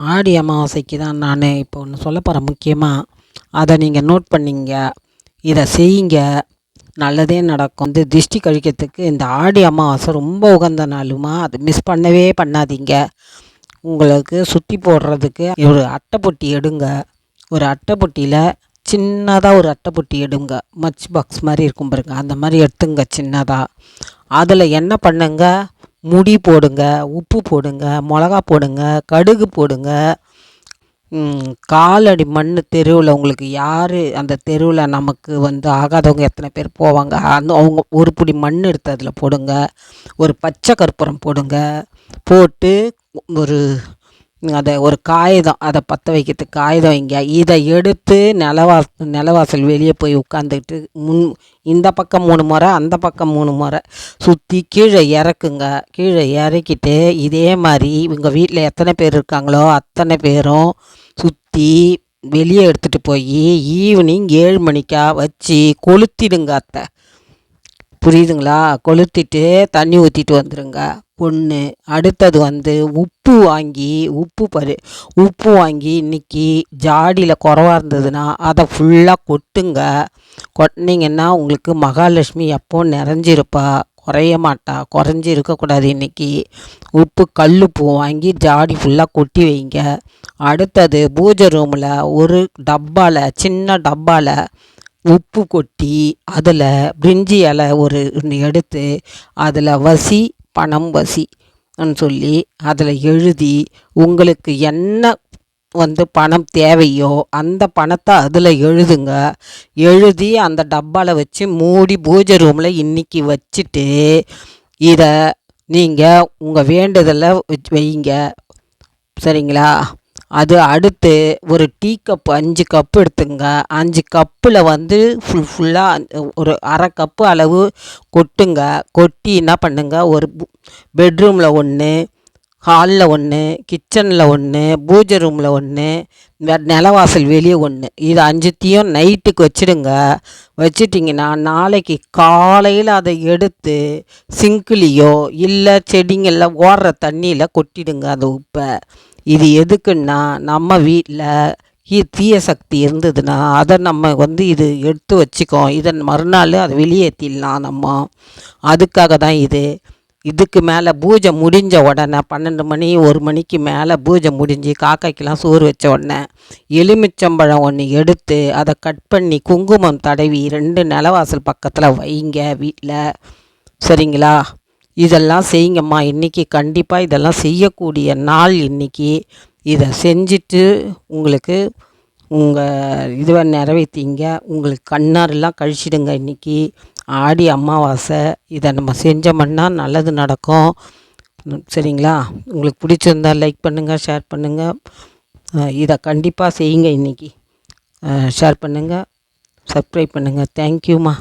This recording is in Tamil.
ஆடி அமாவாசைக்கு தான் நான் இப்போ ஒன்று சொல்ல போகிறேன் முக்கியமாக அதை நீங்கள் நோட் பண்ணிங்க. இதை செய்யுங்க. நல்லதே நடக்கும். வந்து திஷ்டி கழிக்கிறதுக்கு இந்த ஆடி அமாவாசை ரொம்ப உகந்த நாளுமா? அது மிஸ் பண்ணவே பண்ணாதீங்க. உங்களுக்கு சுற்றி போடுறதுக்கு ஒரு அட்டைப்பொட்டி எடுங்க. ஒரு அட்டைப்பொட்டியில் சின்னதாக ஒரு அட்டைப்பொட்டி எடுங்க. மச் பாக்ஸ் மாதிரி இருக்கும் பாருங்க. அந்த மாதிரி எடுத்துங்க சின்னதாக அதில் என்ன பண்ணுங்கள் முடி போடுங்க உப்பு போடுங்க மிளகா போடுங்க கடுகு போடுங்க. காலடி மண் தெருவில் உங்களுக்கு யார் அந்த தெருவில் நமக்கு வந்து ஆகாதவங்க எத்தனை பேர் போவாங்க? அந்த அவங்க ஒரு பிடி மண் எடுத்து அதில் போடுங்க. ஒரு பச்சை கற்பூரம் போடுங்க. போட்டு ஒரு அதை ஒரு காகிதம் அதை பற்ற வைக்கிறதுக்கு காகிதம் இங்கே இதை எடுத்து நிலவா நிலவாசல் வெளியே போய் உட்காந்துக்கிட்டு முன் இந்த பக்கம் மூணு முறை அந்த பக்கம் மூணு முறை சுற்றி கீழே இறக்குங்க. கீழே இறக்கிட்டு இதே மாதிரி உங்கள் வீட்டில் எத்தனை பேர் இருக்காங்களோ அத்தனை பேரும் சுற்றி வெளியே எடுத்துகிட்டு போய் ஈவினிங் ஏழு மணிக்கா வச்சு கொளுத்திடுங்க அத்தை. புரியுதுங்களா? கொளுத்திட்டு தண்ணி ஊற்றிட்டு வந்துடுங்க ஒன்று அடுத்தது வந்து உப்பு வாங்கி உப்பு பரு உப்பு வாங்கி இன்றைக்கி ஜாடியில் குறவா இருந்ததுன்னா அதை ஃபுல்லாக கொட்டுங்க. கொட்டினீங்கன்னா உங்களுக்கு மகாலட்சுமி எப்போ நிறைஞ்சிருப்பா? குறைய மாட்டா. குறைஞ்சி இருக்கக்கூடாது இன்றைக்கி உப்பு கல் பூ வாங்கி ஜாடி ஃபுல்லாக கொட்டி வைங்க. அடுத்தது பூஜை ரூமில் ஒரு டப்பாவில் சின்ன டப்பாவில் உப்பு கொட்டி அதில் பிரிஞ்சி இலை ஒரு எடுத்து அதில் வசி பணம் வசி சொல்லி அதில் எழுதி உங்களுக்கு என்ன வந்து பணம் தேவையோ அந்த பணத்தை அதில் எழுதுங்க. எழுதி அந்த டப்பாவில் வச்சு மூடி பூஜை ரூமில் இன்றைக்கி வச்சுட்டு இதை நீங்கள் உங்கள் வேண்டுதலை வைங்க. சரிங்களா? அது அடுத்து ஒரு டீ கப்பு அஞ்சு கப்பு எடுத்துங்க. அஞ்சு கப்பில் வந்து ஃபுல் ஃபுல்லாக ஒரு அரை கப்பு அளவு கொட்டுங்க. கொட்டி என்ன பண்ணுங்க? ஒரு பெட்ரூமில் ஒன்று ஹாலில் ஒன்று கிச்சனில் ஒன்று பூஜை ரூமில் ஒன்று நிலவாசல் வெளியே ஒன்று இது அஞ்சுத்தையும் நைட்டுக்கு வச்சுடுங்க. வச்சுட்டிங்கன்னா நாளைக்கு காலையில் அதை எடுத்து சிங்கிலியோ இல்லை செடிங்களில் ஓடுற தண்ணியில் கொட்டிடுங்க. அந்த உப்பை. இது எதுக்குன்னா நம்ம வீட்டில் தீய சக்தி இருந்ததுன்னா அதை நம்ம வந்து இது எடுத்து வச்சுக்கோம் இதன் மறுநாள் அதை வெளியேற்றிடலாம் நம்ம. அதுக்காக தான் இது. இதுக்கு மேலே பூஜை முடிஞ்ச உடனே பன்னெண்டு மணி ஒரு மணிக்கு மேலே பூஜை முடிஞ்சு காக்காய்க்கெலாம் சோறு வச்ச உடனே எலுமிச்சம்பழம் ஒன்று எடுத்து அதை கட் பண்ணி குங்குமம் தடவி ரெண்டு நிலவாசல் பக்கத்தில் வைங்க வீட்டில் சரிங்களா? இதெல்லாம் செய்யுங்கம்மா. இன்றைக்கி கண்டிப்பாக இதெல்லாம் செய்யக்கூடிய நாள் இன்றைக்கி இதை செஞ்சுட்டு உங்களுக்கு உங்கள் இதுவை நிறைவேற்றிங்க உங்களுக்கு கண்ணாரெல்லாம் கழிச்சிடுங்க இன்றைக்கி ஆடி அமாவாசை இதை நம்ம செஞ்சோம்னா நல்லது நடக்கும். சரிங்களா? உங்களுக்கு பிடிச்சிருந்தால் லைக் பண்ணுங்கள் ஷேர் பண்ணுங்கள் இதை கண்டிப்பாக செய்யுங்க இன்றைக்கி ஷேர் பண்ணுங்கள் சப்ஸ்கிரைப் பண்ணுங்கள் தேங்க்யூம்மா